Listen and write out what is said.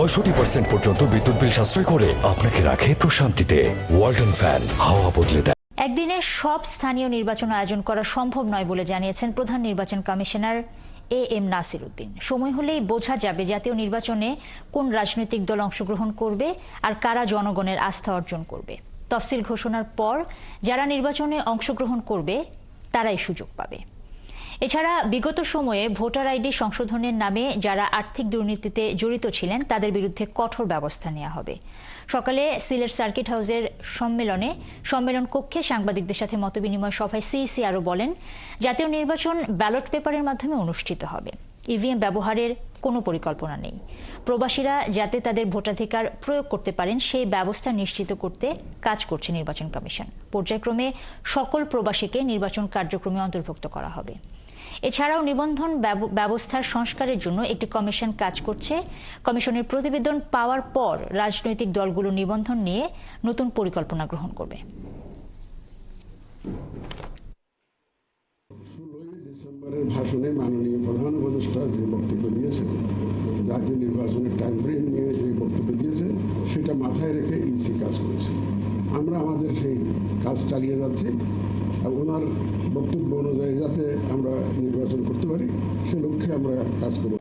পঁয়ষট্টি পার্সেন্ট পর্যন্ত বিদ্যুৎ বিল সাশ্রয় করে আপনাকে রাখে প্রশান্তিতে। ওয়ালটন ফ্যান হাওয়া বদলে দেয়। একদিনে সব স্থানীয় নির্বাচন আয়োজন করা সম্ভব নয় বলে জানিয়েছেন প্রধান নির্বাচন commissioner A M Nasir Uddin সময় হলেই বোঝা যাবে জাতীয় নির্বাচনে কোন রাজনৈতিক দল অংশগ্রহণ করবে আর কারা জনগণের আস্থা অর্জন করবে। তফসিল ঘোষণার পর যারা নির্বাচনে অংশগ্রহণ করবে, তারাই সুযোগ পাবে। এছাড়া বিগত সময়ে ভোটার আইডি সংশোধনের নামে যারা আর্থিক দুর্নীতিতে জড়িত ছিলেন, তাদের বিরুদ্ধে কঠোর ব্যবস্থা নেওয়া হবে। সকালে সিলেট সার্কিট হাউসের সম্মেলনে সম্মেলন কক্ষে সাংবাদিকদের সাথে মতবিনিময় সভায় সিইসি আরও বলেন, জাতীয় নির্বাচন ব্যালট পেপারের মাধ্যমে অনুষ্ঠিত হবে। ইভিএম ব্যবহারের কোনো পরিকল্পনা নেই। প্রবাসীরা যাতে তাদের ভোটাধিকার প্রয়োগ করতে পারেন, সেই ব্যবস্থা নিশ্চিত করতে কাজ করছে নির্বাচন কমিশন। পর্যায়ক্রমে সকল প্রবাসীকে নির্বাচন কার্যক্রমে অন্তর্ভুক্ত করা হবে। এছাড়াও নিবন্ধন ব্যব- ব্যবস্থার সংস্কারের জন্য একটি কমিশন কাজ করছে। কমিশনের প্রতিবেদন পাওয়ার পর রাজনৈতিক দলগুলো নিবন্ধন নিয়ে নতুন পরিকল্পনা গ্রহণ করবে। ডিসেম্বরের ভাষণে মাননীয় প্রধান উপদেষ্টা যে বক্তব্য দিয়েছেন, জাতীয় নির্বাচনের টাইম ফ্রেম নিয়ে যে বক্তব্য দিয়েছেন, সেটা মাথায় রেখে ইসি কাজ করছে। আমরা আমাদের সেই কাজ চালিয়ে যাচ্ছি। ওনার বক্তব্য অনুযায়ী যাতে আমরা নির্বাচন করতে পারি সে লক্ষ্যে আমরা কাজ করব।